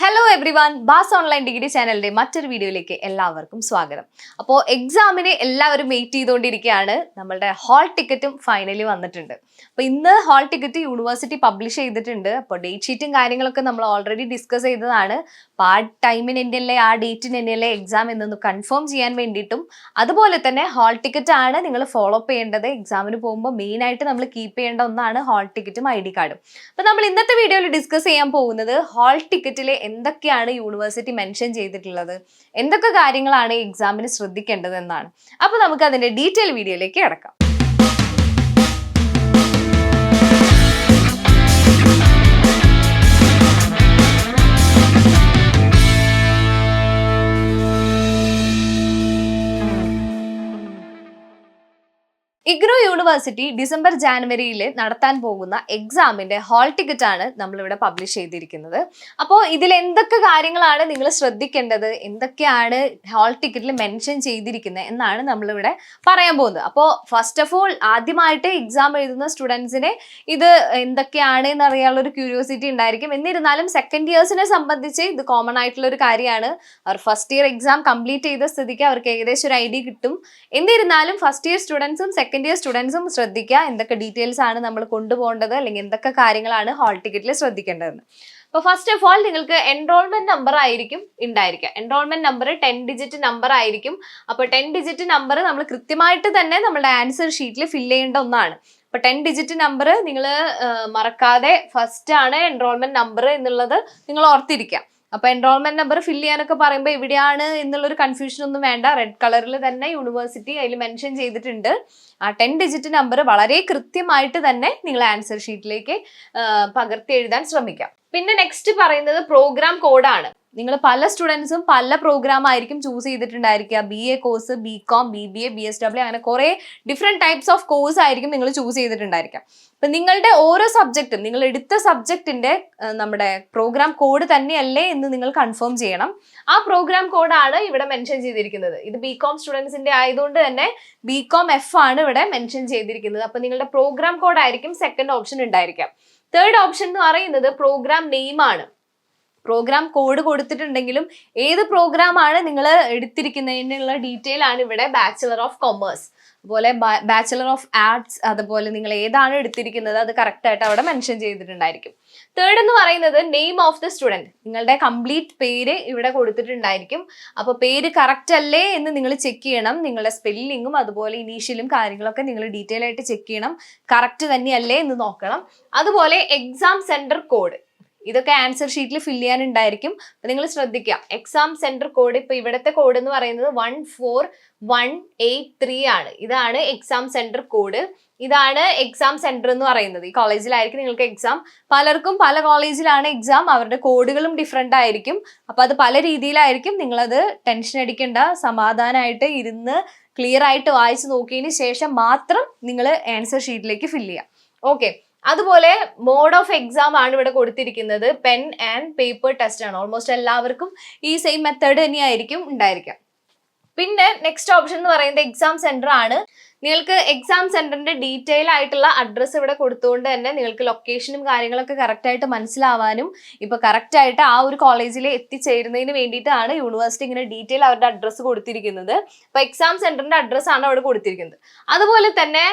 Hello everyone bass online degree ചാനലിന്റെ മറ്റൊരു വീഡിയോയിലേക്ക് എല്ലാവർക്കും സ്വാഗതം. അപ്പോൾ എക്സാമിന് എല്ലാവരും വെയിറ്റ് ചെയ്തുകൊണ്ടിരിക്കുകയാണ്. നമ്മളുടെ ഹാൾ ടിക്കറ്റും ഫൈനലി വന്നിട്ടുണ്ട്. അപ്പോൾ ഇന്ന് ഹാൾ ടിക്കറ്റ് യൂണിവേഴ്സിറ്റി പബ്ലിഷ് ചെയ്തിട്ടുണ്ട്. അപ്പോൾ ഡേറ്റ് ഷീറ്റും കാര്യങ്ങളൊക്കെ നമ്മൾ ഓൾറെഡി ഡിസ്കസ് ചെയ്തതാണ്. അപ്പോൾ ആ ടൈമിന് തന്നെയല്ലേ ആ ഡേറ്റിന് തന്നെയല്ലേ എക്സാം എന്നൊന്ന് കൺഫേം ചെയ്യാൻ വേണ്ടിയിട്ടും. അതുപോലെ തന്നെ ഹാൾ ടിക്കറ്റ് ആണ് നിങ്ങൾ ഫോളോ അപ്പ് ചെയ്യേണ്ടത്. എക്സാമിന് പോകുമ്പോൾ മെയിൻ ആയിട്ട് നമ്മൾ കീപ്പ് ചെയ്യേണ്ട ഒന്നാണ് ഹാൾ ടിക്കറ്റും ഐ ഡി കാർഡും. അപ്പോൾ നമ്മൾ ഇന്നത്തെ വീഡിയോയിൽ ഡിസ്കസ് ചെയ്യാൻ പോകുന്നത് ഹാൾ ടിക്കറ്റിൽ എന്തൊക്കെയാണ് യൂണിവേഴ്സിറ്റി മെൻഷൻ ചെയ്തിട്ടുള്ളത്? എന്തൊക്കെ കാര്യങ്ങളാണ് എക്സാമിന് ശ്രദ്ധിക്കേണ്ടത് എന്നാണ് അപ്പോൾ നമുക്ക് അതിന്റെ ഡീറ്റെയിൽ വീഡിയോയിലേക്ക് കിടക്കാം. യൂണിവേഴ്സിറ്റി ഡിസംബർ ജാനുവരിയിൽ നടത്താൻ പോകുന്ന എക്സാമിന്റെ ഹാൾ ടിക്കറ്റ് ആണ് നമ്മളിവിടെ പബ്ലിഷ് ചെയ്തിരിക്കുന്നത്. അപ്പോൾ ഇതിൽ എന്തൊക്കെ കാര്യങ്ങളാണ് നിങ്ങൾ ശ്രദ്ധിക്കേണ്ടത്? എന്തൊക്കെയാണ് ഹാൾ ടിക്കറ്റിൽ മെൻഷൻ ചെയ്തിരിക്കുന്നത് എന്നാണ് നമ്മളിവിടെ പറയാൻ പോകുന്നത്. അപ്പോൾ ഫസ്റ്റ് ഓഫ് ഓൾ ആദ്യമായിട്ട് എക്സാം എഴുതുന്ന സ്റ്റുഡൻസിന് ഇത് എന്തൊക്കെയാണ് എന്ന് അറിയാനുള്ള ഒരു ക്യൂരിയോസിറ്റി ഉണ്ടായിരിക്കും. എന്നിരുന്നാലും സെക്കൻഡ് ഇയേഴ്സിനെ സംബന്ധിച്ച് ഇത് കോമൺ ആയിട്ടുള്ള ഒരു കാര്യമാണ്. അവർ ഫസ്റ്റ് ഇയർ എക്സാം കംപ്ലീറ്റ് ചെയ്ത സ്ഥിതിക്ക് അവർക്ക് ഏകദേശം ഒരു ഐഡിയ കിട്ടും. എന്നിരുന്നാലും ഫസ്റ്റ് ഇയർ സ്റ്റുഡൻസും സെക്കൻഡ് ഇയർ സ്റ്റുഡൻസും ശ്രദ്ധിക്കുക. എന്തൊക്കെ ഡീറ്റെയിൽസ് ആണ് നമ്മൾ കൊണ്ടുപോകേണ്ടത്? അല്ലെങ്കിൽ എന്തൊക്കെ കാര്യങ്ങളാണ് ഹാൾ ടിക്കറ്റിൽ ശ്രദ്ധിക്കേണ്ടതെന്ന്. അപ്പോൾ ഫസ്റ്റ് ഓഫ് ഓൾ നിങ്ങൾക്ക് എൻറോൾമെന്റ് നമ്പർ ആയിരിക്കും ഉണ്ടായിരിക്കുക. Enrolment number ten digit number ആയിരിക്കും. അപ്പോൾ ടെൻ ഡിജിറ്റ് നമ്പർ നമ്മൾ കൃത്യമായിട്ട് തന്നെ നമ്മുടെ ആൻസർ ഷീറ്റിൽ ഫില്ല് ചെയ്യേണ്ട ഒന്നാണ്. അപ്പോൾ ടെൻ ഡിജിറ്റ് നമ്പർ നിങ്ങൾ മറക്കാതെ ഫസ്റ്റ് ആണ് എൻറോൾമെന്റ് നമ്പർ എന്നുള്ളത് നിങ്ങൾ ഓർത്തിരിക്കുക. അപ്പൊ എൻറോൾമെന്റ് നമ്പർ ഫില്ല് ചെയ്യാനൊക്കെ പറയുമ്പോൾ എവിടെയാണ് എന്നുള്ളൊരു കൺഫ്യൂഷൻ ഒന്നും വേണ്ട. റെഡ് കളറിൽ തന്നെ യൂണിവേഴ്സിറ്റി അതിൽ മെൻഷൻ ചെയ്തിട്ടുണ്ട്. ആ ടെൻ ഡിജിറ്റ് നമ്പർ വളരെ കൃത്യമായിട്ട് തന്നെ നിങ്ങൾ ആൻസർ ഷീറ്റിലേക്ക് പകർത്തി എഴുതാൻ ശ്രമിക്കാം. പിന്നെ നെക്സ്റ്റ് പറയുന്നത് പ്രോഗ്രാം കോഡാണ് നിങ്ങൾ പല സ്റ്റുഡൻസും പല പ്രോഗ്രാം ആയിരിക്കും choose ചെയ്തിട്ടുണ്ടായിരിക്കുക. B A course B com B B A B S W അങ്ങനെ കുറേ ഡിഫറെന്റ് ടൈപ്സ് ഓഫ് കോഴ്സ് ആയിരിക്കും നിങ്ങൾ ചൂസ് ചെയ്തിട്ടുണ്ടായിരിക്കാം അപ്പം നിങ്ങളുടെ ഓരോ സബ്ജക്റ്റും നിങ്ങൾ എടുത്ത സബ്ജക്റ്റിന്റെ നമ്മുടെ പ്രോഗ്രാം കോഡ് തന്നെയല്ലേ എന്ന് നിങ്ങൾ കൺഫേം ചെയ്യണം. ആ പ്രോഗ്രാം കോഡാണ് ഇവിടെ മെൻഷൻ ചെയ്തിരിക്കുന്നത്. ഇത് ബി കോം സ്റ്റുഡൻസിന്റെ ആയതുകൊണ്ട് തന്നെ ബി കോം എഫ് ആണ് ഇവിടെ മെൻഷൻ ചെയ്തിരിക്കുന്നത്. അപ്പം നിങ്ങളുടെ പ്രോഗ്രാം കോഡായിരിക്കും സെക്കൻഡ് ഓപ്ഷൻ ഉണ്ടായിരിക്കാം തേർഡ് ഓപ്ഷൻ എന്ന് പറയുന്നത് പ്രോഗ്രാം നെയിം ആണ്. പ്രോഗ്രാം കോഡ് കൊടുത്തിട്ടുണ്ടെങ്കിലും ഏത് പ്രോഗ്രാം ആണ് നിങ്ങൾ എടുത്തിരിക്കുന്നതിനുള്ള ഡീറ്റെയിൽ ആണ് ഇവിടെ ബാച്ചിലർ ഓഫ് കൊമേഴ്സ് അതുപോലെ ബാച്ചിലർ ഓഫ് ആർട്സ് അതുപോലെ നിങ്ങൾ ഏതാണ് എടുത്തിരിക്കുന്നത് അത് കറക്റ്റ് ആയിട്ട് അവിടെ മെൻഷൻ ചെയ്തിട്ടുണ്ടായിരിക്കും. തേർഡ് എന്ന് പറയുന്നത് നെയിം ഓഫ് ദ സ്റ്റുഡന്റ് നിങ്ങളുടെ കംപ്ലീറ്റ് പേര് ഇവിടെ കൊടുത്തിട്ടുണ്ടായിരിക്കും. അപ്പോൾ പേര് കറക്റ്റ് അല്ലേ എന്ന് നിങ്ങൾ ചെക്ക് ചെയ്യണം. നിങ്ങളുടെ സ്പെല്ലിങ്ങും അതുപോലെ ഇനീഷ്യലും കാര്യങ്ങളൊക്കെ നിങ്ങൾ ഡീറ്റെയിൽ ആയിട്ട് ചെക്ക് ചെയ്യണം. കറക്റ്റ് തന്നെയല്ലേ എന്ന് നോക്കണം. അതുപോലെ എക്സാം സെന്റർ കോഡ് ഇതൊക്കെ ആൻസർ ഷീറ്റിൽ ഫില്ല് ചെയ്യാനുണ്ടായിരിക്കും. നിങ്ങൾ ശ്രദ്ധിക്കുക. എക്സാം സെന്റർ കോഡ് ഇപ്പൊ ഇവിടുത്തെ കോഡ് എന്ന് പറയുന്നത് one four one eight three ആണ്. ഇതാണ് എക്സാം സെന്റർ കോഡ് ഇതാണ് എക്സാം സെന്റർ എന്ന് പറയുന്നത്. ഈ കോളേജിലായിരിക്കും നിങ്ങൾക്ക് എക്സാം പലർക്കും പല കോളേജിലാണ് എക്സാം അവരുടെ കോഡുകളും ഡിഫറെന്റ് ആയിരിക്കും. അപ്പോൾ അത് പല രീതിയിലായിരിക്കും നിങ്ങളത് ടെൻഷൻ അടിക്കേണ്ട. സമാധാനമായിട്ട് ഇരുന്ന് ക്ലിയർ ആയിട്ട് വായിച്ച് നോക്കിയതിന് ശേഷം മാത്രം നിങ്ങൾ ആൻസർ ഷീറ്റിലേക്ക് ഫില്ല് ചെയ്യുക. ഓക്കെ അതുപോലെ മോഡ് ഓഫ് എക്സാം ആണ് ഇവിടെ കൊടുത്തിരിക്കുന്നത്. പെൻ ആൻഡ് പേപ്പർ ടെസ്റ്റ് ആണ്. ഓൾമോസ്റ്റ് എല്ലാവർക്കും ഈ സെയിം മെത്തേഡ് തന്നെയായിരിക്കും ഉണ്ടായിരിക്കാം പിന്നെ നെക്സ്റ്റ് ഓപ്ഷൻ എന്ന് പറയുന്നത് എക്സാം സെന്റർ ആണ്. നിങ്ങൾക്ക് എക്സാം സെന്ററിന്റെ ഡീറ്റെയിൽ ആയിട്ടുള്ള അഡ്രസ്സ് ഇവിടെ കൊടുത്തുകൊണ്ട് തന്നെ നിങ്ങൾക്ക് ലൊക്കേഷനും കാര്യങ്ങളൊക്കെ കറക്റ്റ് ആയിട്ട് മനസ്സിലാവാനും ഇപ്പൊ കറക്റ്റ് ആയിട്ട് ആ ഒരു കോളേജിൽ എത്തിച്ചേരുന്നതിന് വേണ്ടിയിട്ടാണ് യൂണിവേഴ്സിറ്റി ഇങ്ങനെ ഡീറ്റെയിൽ അവരുടെ അഡ്രസ്സ് കൊടുത്തിരിക്കുന്നത്. അപ്പൊ എക്സാം സെന്ററിന്റെ അഡ്രസ്സ് ആണ് അവിടെ കൊടുത്തിരിക്കുന്നത്. അതുപോലെ തന്നെ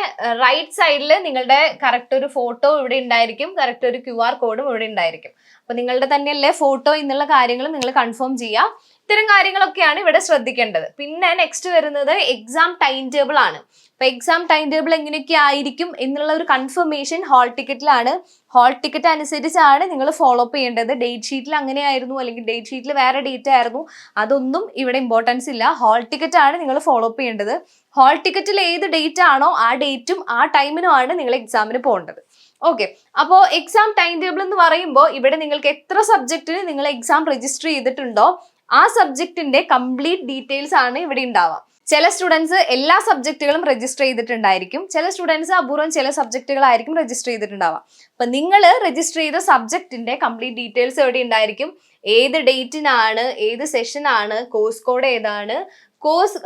റൈറ്റ് സൈഡിൽ നിങ്ങളുടെ കറക്റ്റ് ഒരു ഫോട്ടോ ഇവിടെ ഉണ്ടായിരിക്കും കറക്റ്റ് ഒരു ക്യു ആർ കോഡും ഇവിടെ ഉണ്ടായിരിക്കും. അപ്പൊ നിങ്ങളുടെ തന്നെയല്ലേ ഫോട്ടോ എന്നുള്ള കാര്യങ്ങൾ നിങ്ങൾ കൺഫേം ചെയ്യുക. ഇത്തരം കാര്യങ്ങളൊക്കെയാണ് ഇവിടെ ശ്രദ്ധിക്കേണ്ടത്. പിന്നെ നെക്സ്റ്റ് വരുന്നത് എക്സാം ടൈം ടേബിൾ ആണ്. അപ്പൊ എക്സാം ടൈം ടേബിൾ എങ്ങനെയൊക്കെ ആയിരിക്കും എന്നുള്ള ഒരു കൺഫർമേഷൻ ഹാൾ ടിക്കറ്റിലാണ് ഹാൾ ടിക്കറ്റ് അനുസരിച്ചാണ് നിങ്ങൾ ഫോളോ അപ്പ് ചെയ്യേണ്ടത്. ഡേറ്റ് ഷീറ്റിൽ അങ്ങനെയായിരുന്നു അല്ലെങ്കിൽ ഡേറ്റ് ഷീറ്റിൽ വേറെ ഡേറ്റ് ആയിരുന്നു. അതൊന്നും ഇവിടെ ഇമ്പോർട്ടൻസ് ഇല്ല. ഹാൾ ടിക്കറ്റ് ആണ് നിങ്ങൾ ഫോളോ അപ്പ് ചെയ്യേണ്ടത്. ഹാൾ ടിക്കറ്റിൽ ഏത് ഡേറ്റ് ആണോ ആ ഡേറ്റും ആ ടൈമിനും ആണ് നിങ്ങൾ എക്സാമിന് പോകേണ്ടത്. ഓക്കെ അപ്പോൾ എക്സാം ടൈം ടേബിൾ എന്ന് പറയുമ്പോൾ ഇവിടെ നിങ്ങൾക്ക് എത്ര സബ്ജക്റ്റിന് നിങ്ങൾ എക്സാം രജിസ്റ്റർ ചെയ്തിട്ടുണ്ടോ? ആ സബ്ജക്റ്റിന്റെ കംപ്ലീറ്റ് ഡീറ്റെയിൽസ് ആണ് ഇവിടെ ഉണ്ടാവുക. ചില സ്റ്റുഡൻസ് എല്ലാ സബ്ജക്റ്റുകളും രജിസ്റ്റർ ചെയ്തിട്ടുണ്ടായിരിക്കും. ചില സ്റ്റുഡൻസ് അപൂർവം ചില സബ്ജക്റ്റുകളായിരിക്കും രജിസ്റ്റർ ചെയ്തിട്ടുണ്ടാവുക. അപ്പൊ നിങ്ങൾ രജിസ്റ്റർ ചെയ്ത സബ്ജക്റ്റിന്റെ കംപ്ലീറ്റ് ഡീറ്റെയിൽസ് എവിടെ ഉണ്ടായിരിക്കും? ഏത് ഡേറ്റിനാണ് ഏത് സെഷനാണ് കോഴ്സ് കോഡ് ഏതാണ്? കോഴ്സ്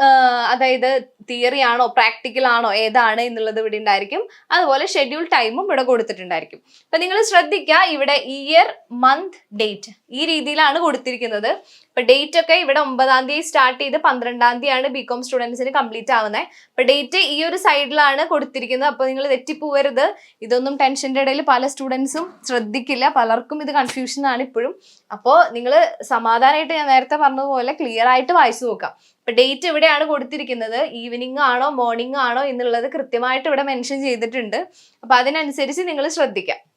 അതായത് തിയറി ആണോ പ്രാക്ടിക്കൽ ആണോ ഏതാണ് എന്നുള്ളത് ഇവിടെ ഉണ്ടായിരിക്കും. അതുപോലെ ഷെഡ്യൂൾ ടൈമും ഇവിടെ കൊടുത്തിട്ടുണ്ടായിരിക്കും. അപ്പൊ നിങ്ങൾ ശ്രദ്ധിക്കുക ഇവിടെ ഇയർ മന്ത് ഡേറ്റ് ഈ രീതിയിലാണ് കൊടുത്തിരിക്കുന്നത്. ഇപ്പൊ ഡേറ്റ് ഒക്കെ ഇവിടെ ഒമ്പതാം തീയതി സ്റ്റാർട്ട് ചെയ്ത് പന്ത്രണ്ടാം തീയതിയാണ് ബി കോം സ്റ്റുഡൻസിന് കംപ്ലീറ്റ് ആവുന്നത് അപ്പൊ ഡേറ്റ് ഈ ഒരു സൈഡിലാണ് കൊടുത്തിരിക്കുന്നത്. അപ്പൊ നിങ്ങൾ തെറ്റിപ്പോവരുത്. ഇതൊന്നും ടെൻഷന്റെ ഇടയിൽ പല സ്റ്റുഡൻസും ശ്രദ്ധിക്കില്ല. പലർക്കും ഇത് കൺഫ്യൂഷൻ ആണ് ഇപ്പോഴും. അപ്പോൾ നിങ്ങൾ സമാധാനമായിട്ട് ഞാൻ നേരത്തെ പറഞ്ഞതുപോലെ ക്ലിയർ ആയിട്ട് വായിച്ചു നോക്കാം. ഡേറ്റ് ഇവിടെയാണ് കൊടുത്തിരിക്കുന്നത്. ഈവനിങ് ആണോ മോർണിംഗ് ആണോ എന്നുള്ളത് കൃത്യമായിട്ട് ഇവിടെ മെൻഷൻ ചെയ്തിട്ടുണ്ട്. അപ്പൊ അതിനനുസരിച്ച് നിങ്ങൾ ശ്രദ്ധിക്കാം.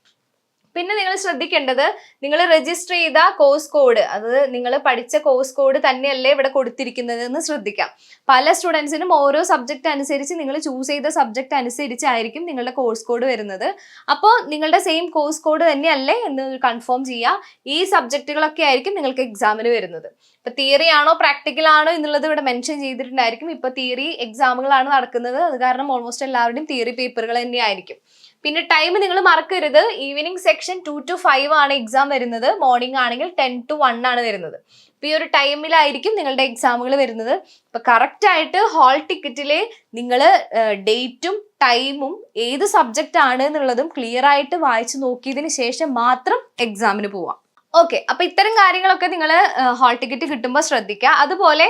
പിന്നെ നിങ്ങൾ ശ്രദ്ധിക്കേണ്ടത് നിങ്ങൾ രജിസ്റ്റർ ചെയ്ത കോഴ്സ് കോഡ് അത് നിങ്ങൾ പഠിച്ച കോഴ്സ് കോഡ് തന്നെയല്ലേ ഇവിടെ കൊടുത്തിരിക്കുന്നതെന്ന് ശ്രദ്ധിക്കാം. പല സ്റ്റുഡൻസിനും ഓരോ സബ്ജക്റ്റ് അനുസരിച്ച് നിങ്ങൾ ചൂസ് ചെയ്ത സബ്ജക്റ്റ് അനുസരിച്ചായിരിക്കും നിങ്ങളുടെ കോഴ്സ് കോഡ് വരുന്നത്. അപ്പോൾ നിങ്ങളുടെ സെയിം കോഴ്സ് കോഡ് തന്നെയല്ലേ എന്ന് കൺഫേം ചെയ്യുക. ഈ സബ്ജക്റ്റുകളൊക്കെ ആയിരിക്കും നിങ്ങൾക്ക് എക്സാമിന് വരുന്നത്. ഇപ്പൊ തിയറി ആണോ പ്രാക്ടിക്കൽ ആണോ എന്നുള്ളത് ഇവിടെ മെൻഷൻ ചെയ്തിട്ടുണ്ടായിരിക്കും. ഇപ്പൊ തിയറി എക്സാമുകളാണ് നടക്കുന്നത്. അത് കാരണം ഓൾമോസ്റ്റ് എല്ലാവരുടെയും തിയറി പേപ്പറുകൾ തന്നെയായിരിക്കും. പിന്നെ ടൈം നിങ്ങൾ മറക്കരുത്. Evening section two to five ആണ് എക്സാം വരുന്നത്. മോർണിംഗ് ആണെങ്കിൽ ടെൻ ടു വൺ ആണ് വരുന്നത്. ഇപ്പൊ ഈ ഒരു ടൈമിലായിരിക്കും നിങ്ങളുടെ എക്സാമുകൾ വരുന്നത്. അപ്പോൾ കറക്റ്റ് ആയിട്ട് ഹാൾ ടിക്കറ്റിലെ നിങ്ങൾ ഡേറ്റും ടൈമും ഏത് സബ്ജക്റ്റ് ആണ് എന്നുള്ളതും ക്ലിയർ ആയിട്ട് വായിച്ചു നോക്കിയതിന് ശേഷം മാത്രം എക്സാമിന് പോവാം. ഓക്കെ അപ്പൊ ഇത്തരം കാര്യങ്ങളൊക്കെ നിങ്ങൾ ഹാൾ ടിക്കറ്റ് കിട്ടുമ്പോൾ ശ്രദ്ധിക്കുക. അതുപോലെ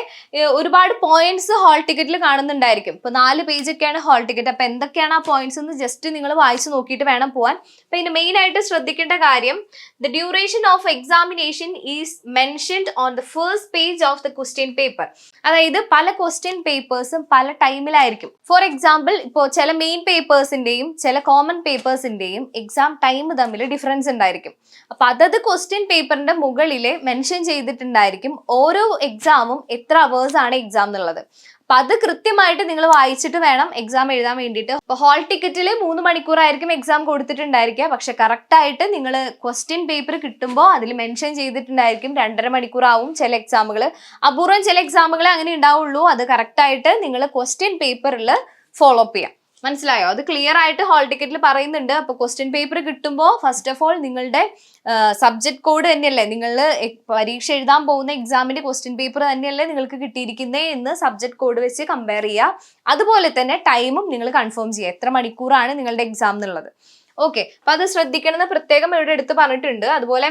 ഒരുപാട് പോയിന്റ്സ് ഹാൾ ടിക്കറ്റിൽ കാണുന്നുണ്ടായിരിക്കും. ഇപ്പൊ നാല് പേജ് ഒക്കെയാണ് ഹാൾ ടിക്കറ്റ് അപ്പൊ എന്തൊക്കെയാണ് ആ പോയിന്റ്സ് എന്ന് ജസ്റ്റ് നിങ്ങൾ വായിച്ചു നോക്കിയിട്ട് വേണം പോവാൻ. അപ്പൊ ഇതിന് മെയിൻ ആയിട്ട് ശ്രദ്ധിക്കേണ്ട കാര്യം the duration of examination is mentioned on the first page of the question paper അതായത് പല ക്വസ്റ്റ്യൻ പേപ്പേഴ്സും പല ടൈമിലായിരിക്കും ഫോർ എക്സാമ്പിൾ ഇപ്പോൾ ചില മെയിൻ പേപ്പേഴ്സിന്റെയും ചില കോമൺ പേപ്പേഴ്സിന്റെയും എക്സാം ടൈം തമ്മിൽ ഡിഫറൻസ് ഉണ്ടായിരിക്കും. അപ്പൊ അതത് ക്വസ്റ്റ്യൻ പേപ്പറിന്റെ മുകളിൽ മെൻഷൻ ചെയ്തിട്ടുണ്ടായിരിക്കും ഓരോ എക്സാമും എത്ര അവേഴ്സ് ആണ് എക്സാം എന്നുള്ളത്. അപ്പൊ അത് കൃത്യമായിട്ട് നിങ്ങൾ വായിച്ചിട്ട് വേണം എക്സാം എഴുതാൻ വേണ്ടിയിട്ട്. അപ്പൊ ഹാൾ ടിക്കറ്റിൽ മൂന്ന് മണിക്കൂറായിരിക്കും എക്സാം കൊടുത്തിട്ടുണ്ടായിരിക്കുക. പക്ഷെ കറക്റ്റ് ആയിട്ട് നിങ്ങൾ ക്വസ്റ്റ്യൻ പേപ്പർ കിട്ടുമ്പോൾ അതിൽ മെൻഷൻ ചെയ്തിട്ടുണ്ടായിരിക്കും രണ്ടര മണിക്കൂറാവും ചില എക്സാമുകൾ അപൂർവം ചില എക്സാമുകൾ അങ്ങനെ ഉണ്ടാവുള്ളൂ. അത് കറക്റ്റ് ആയിട്ട് നിങ്ങൾ ക്വസ്റ്റ്യൻ പേപ്പറിൽ ഫോളോ അപ്പ് ചെയ്യാം. മനസ്സിലായോ? അത് ക്ലിയർ ആയിട്ട് ഹോൾ ടിക്കറ്റിൽ പറയുന്നുണ്ട്. അപ്പൊ ക്വസ്റ്റ്യൻ പേപ്പർ കിട്ടുമ്പോൾ ഫസ്റ്റ് ഓഫ് ഓൾ നിങ്ങളുടെ സബ്ജക്ട് കോഡ് തന്നെയല്ലേ? നിങ്ങൾ പരീക്ഷ എഴുതാൻ പോകുന്ന എക്സാമിന്റെ ക്വസ്റ്റ്യൻ പേപ്പർ തന്നെയല്ലേ നിങ്ങൾക്ക് കിട്ടിയിരിക്കുന്നത് എന്ന് സബ്ജക്ട് കോഡ് വെച്ച് കമ്പയർ ചെയ്യുക. അതുപോലെ തന്നെ ടൈമും നിങ്ങൾ കൺഫേം ചെയ്യുക. എത്ര മണിക്കൂറാണ് നിങ്ങളുടെ എക്സാം എന്നുള്ളത്. ഓക്കെ അപ്പൊ അത് ശ്രദ്ധിക്കണം എന്ന് പ്രത്യേകം ഇവിടെ എടുത്ത് പറഞ്ഞിട്ടുണ്ട്. അതുപോലെ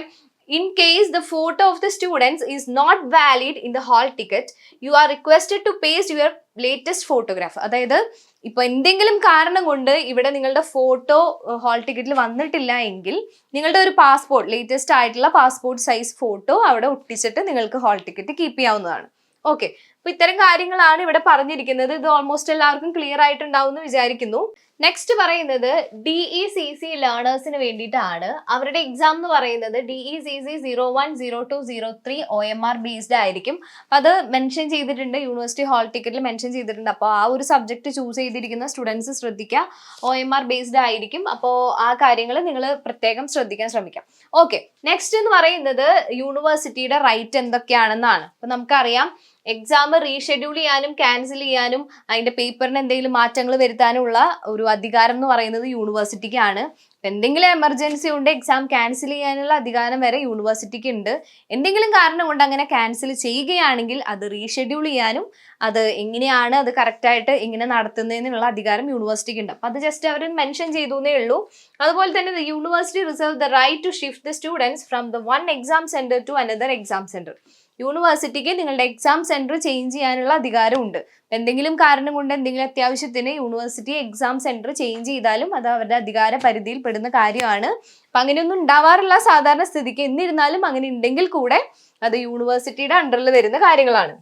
in case the photo of the students is not valid in the hall ticket you are requested to paste your latest photograph അതായത് ഇപ്പൊ എന്തെങ്കിലും കാരണം കൊണ്ട് ഇവിടെ നിങ്ങളുടെ ഫോട്ടോ ഹാൾ ടിക്കറ്റിൽ വന്നിട്ടില്ല എങ്കിൽ നിങ്ങളുടെ ഒരു പാസ്പോർട്ട് ലേറ്റസ്റ്റ് ആയിട്ടുള്ള പാസ്പോർട്ട് സൈസ് ഫോട്ടോ അവിടെ ഒട്ടിച്ചിട്ട് നിങ്ങൾക്ക് ഹാൾ ടിക്കറ്റ് കീപ്പ് ചെയ്യാവുന്നതാണ്. ഓക്കെ അപ്പൊ ഇത്തരം കാര്യങ്ങളാണ് ഇവിടെ പറഞ്ഞിരിക്കുന്നത്. ഇത് ഓൾമോസ്റ്റ് എല്ലാവർക്കും ക്ലിയർ ആയിട്ടുണ്ടാവും എന്ന് വിചാരിക്കുന്നു. നെക്സ്റ്റ് പറയുന്നത് ഡി ഇ സി സി ലേണേഴ്സിന് വേണ്ടിയിട്ടാണ്. അവരുടെ എക്സാം എന്ന് പറയുന്നത് D E C C zero one zero two zero three O M R based ആയിരിക്കും. അത് മെൻഷൻ ചെയ്തിട്ടുണ്ട് യൂണിവേഴ്സിറ്റി ഹാൾ ടിക്കറ്റിൽ മെൻഷൻ ചെയ്തിട്ടുണ്ട്. അപ്പോൾ ആ ഒരു സബ്ജക്ട് ചൂസ് ചെയ്തിരിക്കുന്ന സ്റ്റുഡൻസ് ശ്രദ്ധിക്കുക. ഒ എം ആർ ബേസ്ഡ് ആയിരിക്കും. അപ്പോൾ ആ കാര്യങ്ങൾ നിങ്ങൾ പ്രത്യേകം ശ്രദ്ധിക്കാൻ ശ്രമിക്കാം. ഓക്കെ നെക്സ്റ്റ് എന്ന് പറയുന്നത് യൂണിവേഴ്സിറ്റിയുടെ റൈറ്റ് എന്തൊക്കെയാണെന്നാണ്. അപ്പൊ നമുക്കറിയാം എക്സാം റീഷെഡ്യൂൾ ചെയ്യാനും ക്യാൻസൽ ചെയ്യാനും അതിന്റെ പേപ്പറിന് എന്തെങ്കിലും മാറ്റങ്ങൾ വരുത്താനുള്ള ഒരു അധികാരം എന്ന് പറയുന്നത് യൂണിവേഴ്സിറ്റിക്കാണ് എന്തെങ്കിലും എമർജൻസി ഉണ്ട് എക്സാം ക്യാൻസൽ ചെയ്യാനുള്ള അധികാരം വരെ യൂണിവേഴ്സിറ്റിക്ക് ഉണ്ട്. എന്തെങ്കിലും കാരണം കൊണ്ട് അങ്ങനെ ക്യാൻസൽ ചെയ്യുകയാണെങ്കിൽ അത് റീഷെഡ്യൂൾ ചെയ്യാനും അത് എങ്ങനെയാണ് അത് കറക്റ്റായിട്ട് എങ്ങനെ നടത്തുന്നതിനുള്ള അധികാരം യൂണിവേഴ്സിറ്റിക്ക് ഉണ്ട്. അപ്പം അത് ജസ്റ്റ് അവർ മെൻഷൻ ചെയ്തു എന്നേ ഉള്ളൂ. അതുപോലെ തന്നെ university reserve the right to shift the students from the one exam centre to another exam centre യൂണിവേഴ്സിറ്റിക്ക് നിങ്ങളുടെ എക്സാം സെന്റർ ചേഞ്ച് ചെയ്യാനുള്ള അധികാരമുണ്ട്. എന്തെങ്കിലും കാരണം കൊണ്ട് എന്തെങ്കിലും അത്യാവശ്യത്തിന് യൂണിവേഴ്സിറ്റി എക്സാം സെന്റർ ചേഞ്ച് ചെയ്താലും അത് അവരുടെ അധികാര പരിധിയിൽ പെടുന്ന കാര്യമാണ്. അപ്പം അങ്ങനെയൊന്നും ഉണ്ടാവാറില്ല സാധാരണ സ്ഥിതിക്ക്. എന്നിരുന്നാലും അങ്ങനെ ഉണ്ടെങ്കിൽ കൂടെ അത് യൂണിവേഴ്സിറ്റിയുടെ അണ്ടറിൽ വരുന്ന കാര്യങ്ങളാണ്.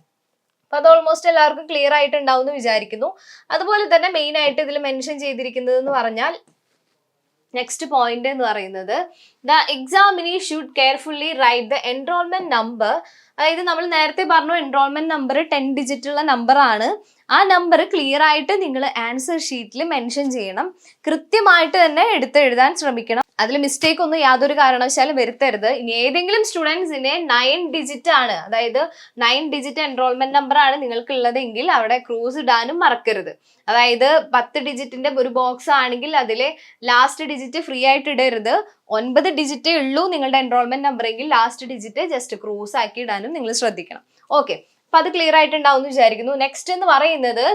അപ്പൊ അത് ഓൾമോസ്റ്റ് എല്ലാവർക്കും ക്ലിയർ ആയിട്ടുണ്ടാവും എന്ന് വിചാരിക്കുന്നു. അതുപോലെ തന്നെ മെയിൻ ആയിട്ട് ഇതിൽ മെൻഷൻ ചെയ്തിരിക്കുന്നത് എന്ന് പറഞ്ഞാൽ നെക്സ്റ്റ് പോയിന്റ് എന്ന് പറയുന്നത് the examinee should carefully write the enrolment number അതായത് നമ്മൾ നേരത്തെ പറഞ്ഞു എൻറോൾമെന്റ് നമ്പർ ടെൻ ഡിജിറ്റ് ഉള്ള നമ്പർ ആണ്. ആ നമ്പർ ക്ലിയർ ആയിട്ട് നിങ്ങൾ ആൻസർ ഷീറ്റിൽ മെൻഷൻ ചെയ്യണം. കൃത്യമായിട്ട് തന്നെ എടുത്ത് എഴുതാൻ ശ്രമിക്കണം. അതിൽ മിസ്റ്റേക്ക് ഒന്നും യാതൊരു കാരണവശാലും വരുത്തരുത്. ഇനി ഏതെങ്കിലും സ്റ്റുഡൻസിനെ നയൻ ഡിജിറ്റ് ആണ് അതായത് നയൻ ഡിജിറ്റ് എൻറോൾമെന്റ് നമ്പർ ആണ് നിങ്ങൾക്ക് ഉള്ളതെങ്കിൽ അവിടെ ക്രൂസ് ഇടാനും മറക്കരുത്. അതായത് പത്ത് ഡിജിറ്റിന്റെ ഒരു ബോക്സ് ആണെങ്കിൽ അതിലെ ലാസ്റ്റ് ഡിജിറ്റ് ഫ്രീ ആയിട്ട് ഇടരുത്. ഒൻപത് ഡിജിറ്റേ ഉള്ളൂ നിങ്ങളുടെ എൻറോൾമെന്റ് നമ്പർ എങ്കിൽ ലാസ്റ്റ് ഡിജിറ്റ് ജസ്റ്റ് ക്രൂസ് ആക്കി ഇടാനും നിങ്ങൾ ശ്രദ്ധിക്കണം. ഓക്കെ അപ്പൊ അത് ക്ലിയർ ആയിട്ടുണ്ടാവും എന്ന് വിചാരിക്കുന്നു. നെക്സ്റ്റ് എന്ന് പറയുന്നത്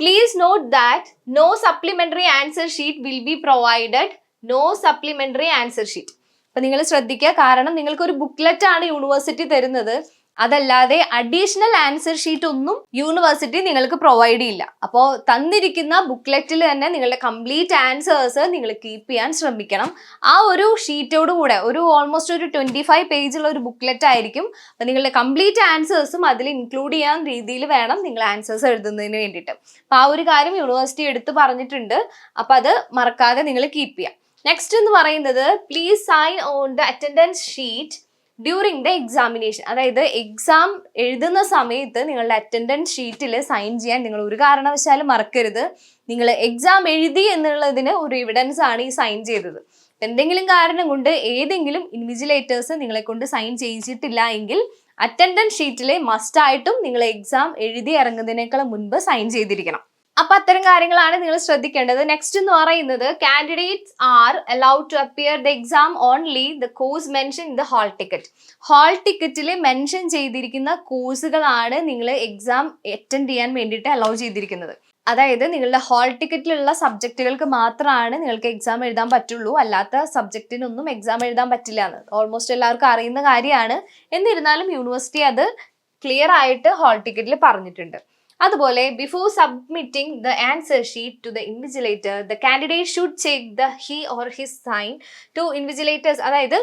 please note that no supplementary answer sheet will be provided no supplementary answer sheet അപ്പൊ നിങ്ങൾ ശ്രദ്ധിക്കുക കാരണം നിങ്ങൾക്ക് ഒരു ബുക്ക്ലെറ്റ് ആണ് യൂണിവേഴ്സിറ്റി തരുന്നത്. അതല്ലാതെ അഡീഷണൽ ആൻസർ ഷീറ്റ് ഒന്നും യൂണിവേഴ്സിറ്റി നിങ്ങൾക്ക് പ്രൊവൈഡ് ചെയ്യില്ല അപ്പോൾ തന്നിരിക്കുന്ന ബുക്ക്ലെറ്റിൽ തന്നെ നിങ്ങളുടെ കംപ്ലീറ്റ് ആൻസേഴ്സ് നിങ്ങൾ കീപ്പ് ചെയ്യാൻ ശ്രമിക്കണം. ആ ഒരു ഷീറ്റോട് കൂടെ ഒരു ഓൾമോസ്റ്റ് ഒരു ട്വന്റി ഫൈവ് പേജുള്ള ഒരു ബുക്ക്ലെറ്റ് ആയിരിക്കും. അപ്പം നിങ്ങളുടെ കംപ്ലീറ്റ് ആൻസേഴ്സും അതിൽ ഇൻക്ലൂഡ് ചെയ്യാൻ രീതിയിൽ വേണം നിങ്ങൾ ആൻസേഴ്സ് എഴുതുന്നതിന് വേണ്ടിയിട്ട്. അപ്പോൾ ആ ഒരു കാര്യം യൂണിവേഴ്സിറ്റി എടുത്ത് പറഞ്ഞിട്ടുണ്ട്. അപ്പോൾ അത് മറക്കാതെ നിങ്ങൾ കീപ്പ് ചെയ്യാം. നെക്സ്റ്റ് എന്ന് പറയുന്നത് please sign on the attendance sheet during the examination അതായത് എക്സാം എഴുതുന്ന സമയത്ത് നിങ്ങളുടെ അറ്റൻഡൻസ് ഷീറ്റിൽ സൈൻ ചെയ്യാൻ നിങ്ങൾ ഒരു കാരണവശാലും മറക്കരുത്. നിങ്ങൾ എക്സാം എഴുതി എന്നുള്ളതിന് ഒരു എവിഡൻസ് ആണ് ഈ സൈൻ ചെയ്തത്. എന്തെങ്കിലും കാരണം കൊണ്ട് ഏതെങ്കിലും ഇൻവിജിലേറ്റേഴ്സ് നിങ്ങളെ കൊണ്ട് സൈൻ ചെയ്യിച്ചിട്ടില്ല എങ്കിൽ അറ്റൻഡൻസ് ഷീറ്റിലെ മസ്റ്റായിട്ടും നിങ്ങൾ എക്സാം എഴുതി ഇറങ്ങുന്നതിനേക്കാൾ മുൻപ് സൈൻ ചെയ്തിരിക്കണം. അപ്പൊ അത്തരം കാര്യങ്ങളാണ് നിങ്ങൾ ശ്രദ്ധിക്കേണ്ടത്. നെക്സ്റ്റ് എന്ന് പറയുന്നത് candidates are allowed to appear the exam only the course mention in the hall ticket hall ടിക്കറ്റിൽ മെൻഷൻ ചെയ്തിരിക്കുന്ന കോഴ്സുകളാണ് നിങ്ങൾ എക്സാം അറ്റൻഡ് ചെയ്യാൻ വേണ്ടിയിട്ട് അലൗ ചെയ്തിരിക്കുന്നത്. അതായത് നിങ്ങളുടെ ഹാൾ ടിക്കറ്റിലുള്ള സബ്ജക്റ്റുകൾക്ക് മാത്രമാണ് നിങ്ങൾക്ക് എക്സാം എഴുതാൻ പറ്റുള്ളൂ. അല്ലാത്ത സബ്ജക്റ്റിനൊന്നും എക്സാം എഴുതാൻ പറ്റില്ല എന്ന്. ഓൾമോസ്റ്റ് എല്ലാവർക്കും അറിയുന്ന കാര്യമാണ്. എന്നിരുന്നാലും യൂണിവേഴ്സിറ്റി അത് ക്ലിയർ ആയിട്ട് ഹാൾ ടിക്കറ്റിൽ പറഞ്ഞിട്ടുണ്ട്. അതുപോലെ before submitting the answer sheet to the invigilator the candidate should check the he or his sign to invigilators അതായത്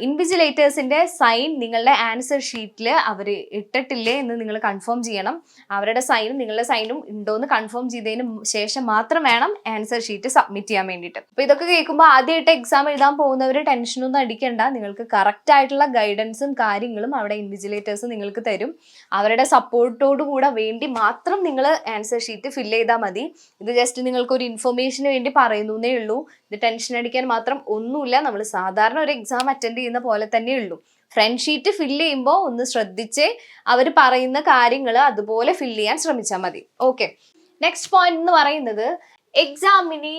ഇൻവിജിലേറ്റേഴ്സിന്റെ സൈൻ നിങ്ങളുടെ ആൻസർ ഷീറ്റിൽ അവർ ഇട്ടിട്ടില്ലേ എന്ന് നിങ്ങൾ കൺഫേം ചെയ്യണം. അവരുടെ സൈനും നിങ്ങളുടെ സൈനും ഉണ്ടോ എന്ന് കൺഫേം ചെയ്തതിന് ശേഷം മാത്രം വേണം ആൻസർ ഷീറ്റ് സബ്മിറ്റ് ചെയ്യാൻ വേണ്ടിയിട്ട്. അപ്പോൾ ഇതൊക്കെ കേൾക്കുമ്പോൾ ആദ്യമായിട്ട് എക്സാം എഴുതാൻ പോകുന്നവർ ടെൻഷനൊന്നും അടിക്കണ്ട. നിങ്ങൾക്ക് കറക്റ്റ് ആയിട്ടുള്ള ഗൈഡൻസും കാര്യങ്ങളും അവിടെ ഇൻവിജിലേറ്റേഴ്സ് നിങ്ങൾക്ക് തരും. അവരുടെ സപ്പോർട്ടോടു കൂടെ വേണ്ടി മാത്രം നിങ്ങൾ ആൻസർ ഷീറ്റ് ഫില്ല് ചെയ്താൽ മതി. ഇത് ജസ്റ്റ് നിങ്ങൾക്ക് ഒരു ഇൻഫർമേഷന് വേണ്ടി പറയുന്നേ ഉള്ളൂ. ഇത് ടെൻഷൻ അടിക്കാൻ മാത്രം ഒന്നുമില്ല. നമ്മൾ സാധാരണ ഒരു എക്സാം അറ്റൻഡ് ചെയ്യുന്ന പോലെ തന്നെ ഉള്ളൂ ഫ്രണ്ട് ഷീറ്റ് ഫില്ല് ചെയ്യുമ്പോൾ ഒന്ന് ശ്രദ്ധിച്ച് അവർ പറയുന്ന കാര്യങ്ങൾ അതുപോലെ ഫില്ല് ചെയ്യാൻ ശ്രമിച്ചാൽ മതി. ഓക്കെ നെക്സ്റ്റ് പോയിന്റ് എന്ന് പറയുന്നത് examinee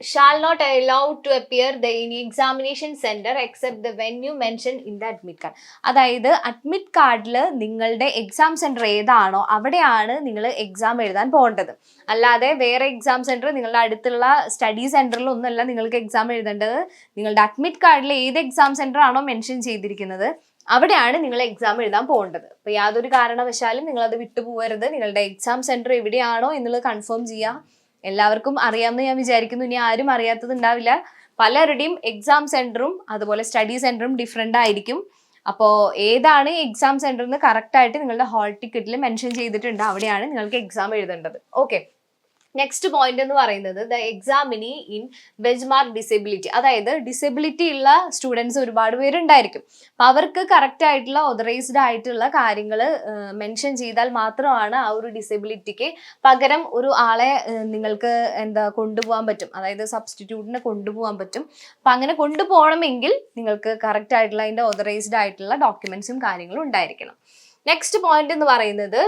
shall not allowed to appear the in examination centre except the venue mention in the admit card അതായത് അഡ്മിറ്റ് കാർഡിൽ നിങ്ങളുടെ എക്സാം സെന്റർ ഏതാണോ അവിടെയാണ് നിങ്ങൾ എക്സാം എഴുതാൻ പോകേണ്ടത്. അല്ലാതെ വേറെ എക്സാം സെന്റർ നിങ്ങളുടെ അടുത്തുള്ള സ്റ്റഡി സെന്ററിലൊന്നുമല്ല നിങ്ങൾക്ക് എക്സാം എഴുതേണ്ടത്. നിങ്ങളുടെ അഡ്മിറ്റ് കാർഡിൽ ഏത് എക്സാം സെന്റർ ആണോ മെൻഷൻ ചെയ്തിരിക്കുന്നത് അവിടെയാണ് നിങ്ങൾ എക്സാം എഴുതാൻ പോകേണ്ടത്. അപ്പോൾ യാതൊരു കാരണവശാലും നിങ്ങളത് വിട്ടുപോകരുത്. നിങ്ങളുടെ എക്സാം സെന്റർ എവിടെയാണോ എന്നുള്ളത് കൺഫേം ചെയ്യുക. എല്ലാവർക്കും അറിയാമെന്ന് ഞാൻ വിചാരിക്കുന്നു. ഇനി ആരും അറിയാത്തത് ഉണ്ടാവില്ല. പലരുടെയും എക്സാം സെന്ററും അതുപോലെ സ്റ്റഡി സെന്ററും ഡിഫറെന്റ് ആയിരിക്കും. അപ്പോൾ ഏതാണ് എക്സാം സെന്റർ എന്ന് കറക്റ്റായിട്ട് നിങ്ങളുടെ ഹാൾ ടിക്കറ്റിൽ മെൻഷൻ ചെയ്തിട്ടുണ്ട്. അവിടെയാണ് നിങ്ങൾക്ക് എക്സാം എഴുതേണ്ടത്. ഓക്കെ നെക്സ്റ്റ് പോയിന്റ് എന്ന് പറയുന്നത് the examinee in benchmark disability അതായത് ഡിസബിലിറ്റി ഉള്ള സ്റ്റുഡൻസ് ഒരുപാട് പേരുണ്ടായിരിക്കും. അപ്പം അവർക്ക് കറക്റ്റ് ആയിട്ടുള്ള ഓതറൈസ്ഡ് ആയിട്ടുള്ള കാര്യങ്ങൾ മെൻഷൻ ചെയ്താൽ മാത്രമാണ് ആ ഒരു ഡിസബിലിറ്റിക്ക് പകരം ഒരു ആളെ നിങ്ങൾക്ക് എന്താ കൊണ്ടുപോകാൻ പറ്റും. അതായത് സബ്സ്റ്റിറ്റ്യൂട്ടിനെ കൊണ്ടുപോകാൻ പറ്റും. അപ്പം അങ്ങനെ കൊണ്ടുപോകണമെങ്കിൽ നിങ്ങൾക്ക് കറക്റ്റ് ആയിട്ടുള്ള അതിന്റെ ഓതറൈസ്ഡ് ആയിട്ടുള്ള ഡോക്യുമെന്റ്സും കാര്യങ്ങളും ഉണ്ടായിരിക്കണം. നെക്സ്റ്റ് പോയിന്റ് എന്ന് പറയുന്നത്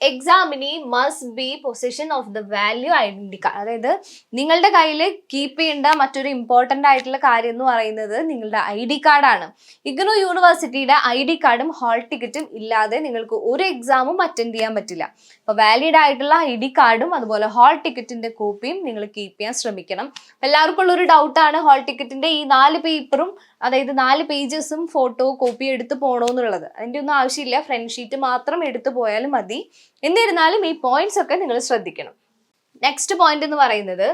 examinee must be position of the value identity card അതായത് നിങ്ങളുടെ കയ്യിൽ കീപ്പ് ചെയ്യേണ്ട മറ്റൊരു ഇമ്പോർട്ടന്റ് ആയിട്ടുള്ള കാര്യം എന്ന് പറയുന്നത് നിങ്ങളുടെ ഐ ഡി കാർഡാണ് ഇഗ്നു യൂണിവേഴ്സിറ്റിയുടെ ഐ ഡി കാർഡും ഹാൾ ടിക്കറ്റും ഇല്ലാതെ നിങ്ങൾക്ക് ഒരു എക്സാമും അറ്റൻഡ് ചെയ്യാൻ പറ്റില്ല. അപ്പോൾ വാലിഡ് ആയിട്ടുള്ള ഐ ഡി കാർഡും അതുപോലെ ഹാൾ ടിക്കറ്റിന്റെ കോപ്പിയും നിങ്ങൾ കീപ്പ് ചെയ്യാൻ ശ്രമിക്കണം. എല്ലാവർക്കും ഉള്ളൊരു ഡൗട്ടാണ് ഹാൾ ടിക്കറ്റിന്റെ ഈ നാല് പേപ്പറും അതായത് നാല് പേജസും ഫോട്ടോ കോപ്പി എടുത്ത് പോകണമെന്നുള്ളത് അതിന്റെ ഒന്നും ആവശ്യമില്ല. ഫ്രണ്ട് ഷീറ്റ് മാത്രം എടുത്തു പോയാലും മതി. എന്നിരുന്നാലും ഈ പോയിന്റ്സ് ഒക്കെ നിങ്ങൾ ശ്രദ്ധിക്കണം. നെക്സ്റ്റ് പോയിന്റ് എന്ന് പറയുന്നത്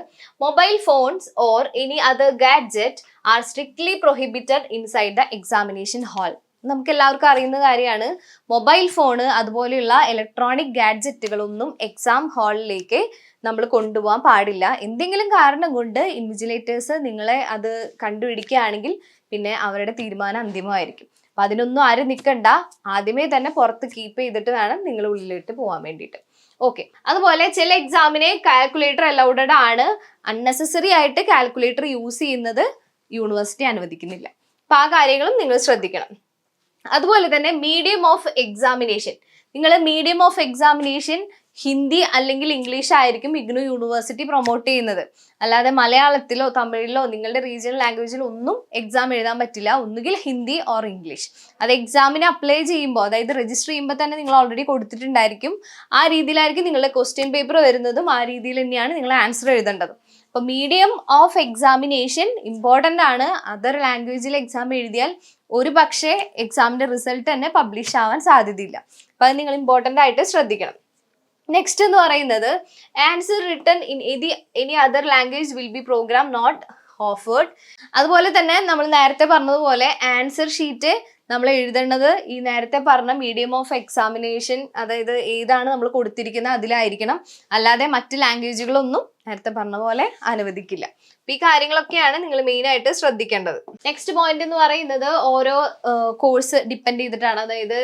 mobile phones or any other gadget are strictly prohibited inside the examination hall നമുക്ക് എല്ലാവർക്കും അറിയുന്ന കാര്യമാണ്. മൊബൈൽ ഫോണ് അതുപോലെയുള്ള ഇലക്ട്രോണിക് ഗാഡ്ജറ്റുകളൊന്നും എക്സാം ഹാളിലേക്ക് നമ്മൾ കൊണ്ടുപോകാൻ പാടില്ല. എന്തെങ്കിലും കാരണം കൊണ്ട് ഇൻവിജിലേറ്റേഴ്സ് നിങ്ങളെ അത് കണ്ടുപിടിക്കുകയാണെങ്കിൽ പിന്നെ അവരുടെ തീരുമാനം അന്തിമമായിരിക്കും. അപ്പൊ അതിനൊന്നും ആരും നിൽക്കണ്ട ആദ്യമേ തന്നെ പുറത്ത് കീപ്പ് ചെയ്തിട്ട് വേണം നിങ്ങൾ ഉള്ളിലിട്ട് പോകാൻ വേണ്ടിയിട്ട്. ഓക്കെ അതുപോലെ ചില എക്സാമിനെ കാൽക്കുലേറ്റർ അലൗഡഡ് ആണ്. അൺനെസസറി ആയിട്ട് കാൽക്കുലേറ്റർ യൂസ് ചെയ്യുന്നത് യൂണിവേഴ്സിറ്റി അനുവദിക്കുന്നില്ല. അപ്പൊ ആ കാര്യങ്ങളും നിങ്ങൾ ശ്രദ്ധിക്കണം. അതുപോലെ തന്നെ മീഡിയം ഓഫ് എക്സാമിനേഷൻ നിങ്ങൾ മീഡിയം ഓഫ് എക്സാമിനേഷൻ ഹിന്ദി അല്ലെങ്കിൽ ഇംഗ്ലീഷ് ആയിരിക്കും ഇഗ്നു യൂണിവേഴ്സിറ്റി പ്രൊമോട്ട് ചെയ്യുന്നത്. അല്ലാതെ മലയാളത്തിലോ തമിഴിലോ നിങ്ങളുടെ റീജിയണൽ ലാംഗ്വേജിൽ ഒന്നും എക്സാം എഴുതാൻ പറ്റില്ല. ഒന്നുകിൽ ഹിന്ദി ഓർ ഇംഗ്ലീഷ് അത് എക്സാമിന് അപ്ലൈ ചെയ്യുമ്പോൾ അതായത് രജിസ്റ്റർ ചെയ്യുമ്പോൾ തന്നെ നിങ്ങൾ ഓൾറെഡി കൊടുത്തിട്ടുണ്ടായിരിക്കും. ആ രീതിയിലായിരിക്കും നിങ്ങളുടെ ക്വസ്റ്റ്യൻ പേപ്പർ വരുന്നതും ആ രീതിയിൽ തന്നെയാണ് നിങ്ങൾ ആൻസർ എഴുതേണ്ടത്. അപ്പോൾ മീഡിയം ഓഫ് എക്സാമിനേഷൻ ഇമ്പോർട്ടന്റ് ആണ്. അതർ ലാംഗ്വേജിൽ എക്സാം എഴുതിയാൽ ഒരു പക്ഷേ എക്സാമിന്റെ റിസൾട്ട് തന്നെ പബ്ലിഷ് ആവാൻ സാധ്യതയില്ല. അപ്പം അത് നിങ്ങൾ ഇമ്പോർട്ടന്റ് ആയിട്ട് ശ്രദ്ധിക്കണം. നെക്സ്റ്റ് എന്ന് പറയുന്നത് answer written in any any other language will be programme not offered അതുപോലെ തന്നെ നമ്മൾ നേരത്തെ പറഞ്ഞതുപോലെ ആൻസർ ഷീറ്റ് നമ്മൾ എഴുതേണ്ടത് ഈ നേരത്തെ പറഞ്ഞ മീഡിയം ഓഫ് എക്സാമിനേഷൻ അതായത് ഏതാണ് നമ്മൾ കൊടുത്തിരിക്കുന്നത് അതിലായിരിക്കണം. അല്ലാതെ മറ്റ് ലാംഗ്വേജുകളൊന്നും നേരത്തെ പറഞ്ഞ പോലെ അനുവദിക്കില്ല. അപ്പൊ ഈ കാര്യങ്ങളൊക്കെയാണ് നിങ്ങൾ മെയിൻ ആയിട്ട് ശ്രദ്ധിക്കേണ്ടത്. നെക്സ്റ്റ് പോയിന്റ് എന്ന് പറയുന്നത് ഓരോ കോഴ്സ് ഡിപ്പെൻഡ് ചെയ്തിട്ടാണ്. അതായത്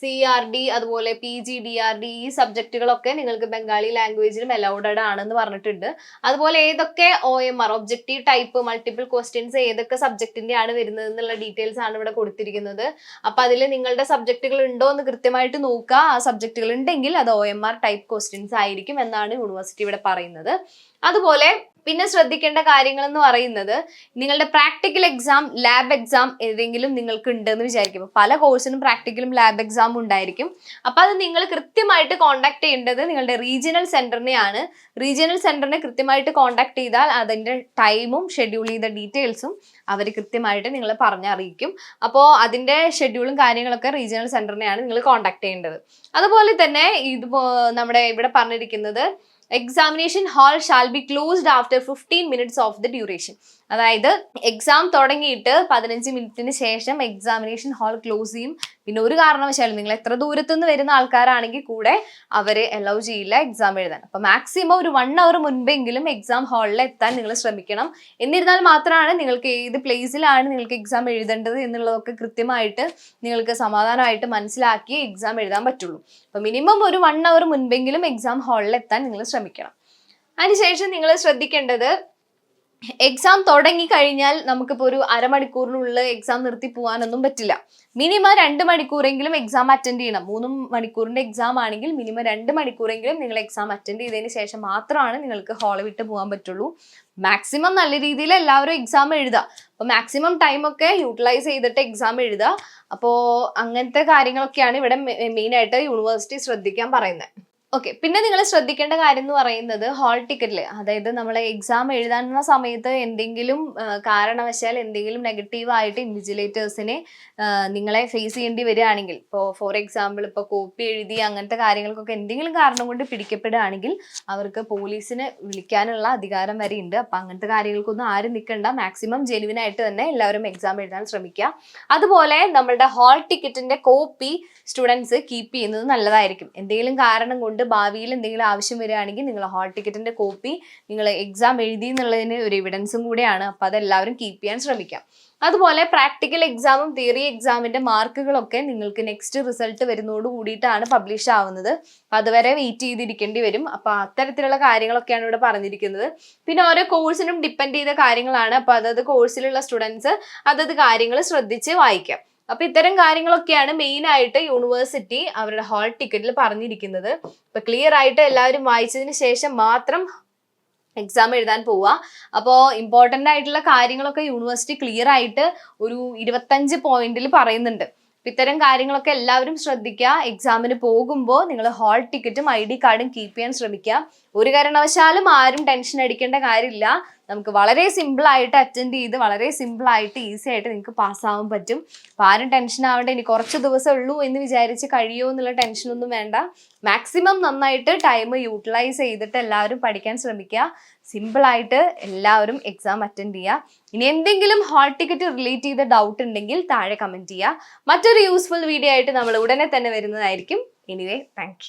സി ആർ ഡി അതുപോലെ P G D R D ഈ സബ്ജക്റ്റുകളൊക്കെ നിങ്ങൾക്ക് ബംഗാളി ലാംഗ്വേജിലും അലൗഡഡ് ആണെന്ന് പറഞ്ഞിട്ടുണ്ട്. അതുപോലെ ഏതൊക്കെ O M R objective type multiple questions ഏതൊക്കെ സബ്ജക്റ്റിന്റെ ആണ് വരുന്നത് എന്നുള്ള ഡീറ്റെയിൽസ് ആണ് ഇവിടെ കൊടുത്തിരിക്കുന്നത്. അപ്പൊ അതിൽ നിങ്ങളുടെ സബ്ജക്റ്റുകൾ ഉണ്ടോ എന്ന് കൃത്യമായിട്ട് നോക്കുക. ആ സബ്ജക്റ്റുകൾ ഉണ്ടെങ്കിൽ അത് O M R type questions ആയിരിക്കും എന്നാണ് യൂണിവേഴ്സിറ്റി ഇവിടെ പറയുന്നത്. അതുപോലെ പിന്നെ ശ്രദ്ധിക്കേണ്ട കാര്യങ്ങൾ എന്ന് പറയുന്നത് നിങ്ങളുടെ പ്രാക്ടിക്കൽ എക്സാം ലാബ് എക്സാം ഏതെങ്കിലും നിങ്ങൾക്ക് ഉണ്ടെന്ന് വിചാരിക്കും പല കോഴ്സിനും പ്രാക്ടിക്കലും ലാബ് എക്സാം ഉണ്ടായിരിക്കും. അപ്പൊ അത് നിങ്ങൾ കൃത്യമായിട്ട് കോണ്ടാക്ട് ചെയ്യേണ്ടത് നിങ്ങളുടെ റീജിയണൽ സെന്ററിനെയാണ് റീജിയണൽ സെന്ററിനെ കൃത്യമായിട്ട് കോണ്ടാക്ട് ചെയ്താൽ അതിന്റെ ടൈമും ഷെഡ്യൂൾ ചെയ്ത ഡീറ്റെയിൽസും അവർ കൃത്യമായിട്ട് നിങ്ങളെ പറഞ്ഞറിയിക്കും. അപ്പോൾ അതിന്റെ ഷെഡ്യൂളും കാര്യങ്ങളൊക്കെ റീജിയണൽ സെന്ററിനെയാണ് നിങ്ങൾ കോണ്ടാക്ട് ചെയ്യേണ്ടത്. അതുപോലെ തന്നെ ഇത് നമ്മുടെ ഇവിടെ പറഞ്ഞിരിക്കുന്നത് Examination hall shall be closed after 15 minutes of the duration. അതായത് എക്സാം തുടങ്ങിയിട്ട് പതിനഞ്ച് മിനിറ്റിന് ശേഷം എക്സാമിനേഷൻ ഹാൾ ക്ലോസ് ചെയ്യും. പിന്നെ ഒരു കാരണവശാലും നിങ്ങൾ എത്ര ദൂരത്തു നിന്ന് വരുന്ന ആൾക്കാരാണെങ്കിൽ കൂടെ അവരെ അലൗ ചെയ്യില്ല എക്സാം എഴുതാൻ. അപ്പൊ മാക്സിമം ഒരു വൺ അവർ മുൻപെങ്കിലും എക്സാം ഹാളിൽ എത്താൻ നിങ്ങൾ ശ്രമിക്കണം. എന്നിരുന്നാൽ മാത്രമാണ് നിങ്ങൾക്ക് ഏത് പ്ലേസിലാണ് നിങ്ങൾക്ക് എക്സാം എഴുതേണ്ടത് എന്നുള്ളതൊക്കെ കൃത്യമായിട്ട് നിങ്ങൾക്ക് സമാധാനമായിട്ട് മനസ്സിലാക്കി എക്സാം എഴുതാൻ പറ്റുള്ളൂ. അപ്പൊ മിനിമം ഒരു വൺ അവർ മുൻപെങ്കിലും എക്സാം ഹാളിൽ എത്താൻ നിങ്ങൾ ശ്രമിക്കണം. അതിനുശേഷം നിങ്ങൾ ശ്രദ്ധിക്കേണ്ടത് എക്സാം തുടങ്ങി കഴിഞ്ഞാൽ നമുക്കിപ്പോൾ ഒരു അരമണിക്കൂറിനുള്ളിൽ എക്സാം നിർത്തി പോകാനൊന്നും പറ്റില്ല. മിനിമം രണ്ട് മണിക്കൂറെങ്കിലും എക്സാം അറ്റൻഡ് ചെയ്യണം. മൂന്ന് മണിക്കൂറിന്റെ എക്സാം ആണെങ്കിൽ മിനിമം രണ്ട് മണിക്കൂറെങ്കിലും നിങ്ങൾ എക്സാം അറ്റൻഡ് ചെയ്തതിന് ശേഷം മാത്രമാണ് നിങ്ങൾക്ക് ഹാൾ വിട്ട് പോകാൻ പറ്റുള്ളൂ. മാക്സിമം നല്ല രീതിയിൽ എല്ലാവരും എക്സാം എഴുതുക അപ്പോൾ മാക്സിമം ടൈം ഒക്കെ യൂട്ടിലൈസ് ചെയ്തിട്ട് എക്സാം എഴുതുക അപ്പോൾ അങ്ങനത്തെ കാര്യങ്ങളൊക്കെയാണ് ഇവിടെ മെയിൻ ആയിട്ട് യൂണിവേഴ്സിറ്റി ശ്രദ്ധിക്കാൻ പറയുന്നത്. ഓക്കെ പിന്നെ നിങ്ങൾ ശ്രദ്ധിക്കേണ്ട കാര്യം എന്ന് പറയുന്നത് ഹാൾ ടിക്കറ്റിൽ അതായത് നമ്മൾ എക്സാം എഴുതാനുള്ള സമയത്ത് എന്തെങ്കിലും കാരണവശാൽ എന്തെങ്കിലും നെഗറ്റീവായിട്ട് ഇൻവിജിലേറ്റേഴ്സിനെ നിങ്ങളെ ഫേസ് ചെയ്യേണ്ടി വരികയാണെങ്കിൽ ഇപ്പോൾ ഫോർ എക്സാമ്പിൾ ഇപ്പോൾ കോപ്പി എഴുതി അങ്ങനത്തെ കാര്യങ്ങൾക്കൊക്കെ എന്തെങ്കിലും കാരണം കൊണ്ട് പിടിക്കപ്പെടുകയാണെങ്കിൽ അവർക്ക് പോലീസിനെ വിളിക്കാനുള്ള അധികാരം വരെ ഉണ്ട്. അപ്പം അങ്ങനത്തെ കാര്യങ്ങൾക്കൊന്നും ആരും നിൽക്കണ്ട. മാക്സിമം ജെനുവിനായിട്ട് തന്നെ എല്ലാവരും എക്സാം എഴുതാൻ ശ്രമിക്കുക. അതുപോലെ നമ്മളുടെ ഹാൾ ടിക്കറ്റിന്റെ കോപ്പി സ്റ്റുഡൻസ് കീപ്പ് ചെയ്യുന്നത് നല്ലതായിരിക്കും. എന്തെങ്കിലും കാരണം കൊണ്ട് ഭാവിയിൽ എന്തെങ്കിലും ആവശ്യം വരികയാണെങ്കിൽ നിങ്ങൾ ഹോൾ ടിക്കറ്റിന്റെ കോപ്പി നിങ്ങൾ എക്സാം എഴുതി എന്നുള്ളതിന് ഒരു എവിഡൻസും കൂടെയാണ്. അപ്പം അതെല്ലാവരും കീപ്പ് ചെയ്യാൻ ശ്രമിക്കാം. അതുപോലെ പ്രാക്ടിക്കൽ എക്സാമും തിയറി എക്സാമിന്റെ മാർക്കുകളൊക്കെ നിങ്ങൾക്ക് നെക്സ്റ്റ് റിസൾട്ട് വരുന്നതോട് കൂടിയിട്ടാണ് പബ്ലിഷ് ആവുന്നത്. അതുവരെ വെയിറ്റ് ചെയ്തിരിക്കേണ്ടി വരും. അപ്പം അത്തരത്തിലുള്ള കാര്യങ്ങളൊക്കെയാണ് ഇവിടെ പറഞ്ഞിരിക്കുന്നത്. പിന്നെ ഓരോ കോഴ്സിനും ഡിപ്പെൻഡ് ചെയ്ത കാര്യങ്ങളാണ്. അപ്പോൾ അതത് കോഴ്സിലുള്ള സ്റ്റുഡൻസ് അതത് കാര്യങ്ങൾ ശ്രദ്ധിച്ച് വായിക്കാം. അപ്പൊ ഇത്തരം കാര്യങ്ങളൊക്കെയാണ് മെയിൻ ആയിട്ട് യൂണിവേഴ്സിറ്റി അവരുടെ ഹാൾ ടിക്കറ്റിൽ പറഞ്ഞിരിക്കുന്നത്. ഇപ്പൊ ക്ലിയർ ആയിട്ട് എല്ലാവരും വായിച്ചതിന് ശേഷം മാത്രം എക്സാം എഴുതാൻ പോവുക അപ്പോൾ ഇമ്പോർട്ടന്റ് ആയിട്ടുള്ള കാര്യങ്ങളൊക്കെ യൂണിവേഴ്സിറ്റി ക്ലിയർ ആയിട്ട് ഒരു ഇരുപത്തഞ്ച് പോയിന്റിൽ പറയുന്നുണ്ട്. ഇത്തരം കാര്യങ്ങളൊക്കെ എല്ലാവരും ശ്രദ്ധിക്കുക എക്സാമിന് പോകുമ്പോൾ നിങ്ങൾ ഹാൾ ടിക്കറ്റും ഐ ഡി കാർഡും കീപ്പ് ചെയ്യാൻ ശ്രമിക്കുക ഒരു കാരണവശാലും ആരും ടെൻഷൻ അടിക്കേണ്ട കാര്യമില്ല. നമുക്ക് വളരെ സിമ്പിൾ ആയിട്ട് അറ്റൻഡ് ചെയ്ത് വളരെ സിമ്പിൾ ആയിട്ട് ഈസി ആയിട്ട് നിങ്ങൾക്ക് പാസ്സാവാൻ പറ്റും. അപ്പോൾ ആരും ടെൻഷൻ ആവേണ്ട. ഇനി കുറച്ച് ദിവസം ഉള്ളൂ എന്ന് വിചാരിച്ച് കഴിയുമോ എന്നുള്ള ടെൻഷനൊന്നും വേണ്ട. മാക്സിമം നന്നായിട്ട് ടൈം യൂട്ടിലൈസ് ചെയ്തിട്ട് എല്ലാവരും പഠിക്കാൻ ശ്രമിക്കുക. സിമ്പിളായിട്ട് എല്ലാവരും എക്സാം അറ്റൻഡ് ചെയ്യുക. ഇനി എന്തെങ്കിലും ഹാൾ ടിക്കറ്റ് റിലേറ്റ് ചെയ്ത ഡൗട്ട് ഉണ്ടെങ്കിൽ താഴെ കമന്റ് ചെയ്യുക. മറ്റൊരു യൂസ്ഫുൾ വീഡിയോ ആയിട്ട് നമ്മൾ ഉടനെ തന്നെ വരുന്നതായിരിക്കും. Anyway thank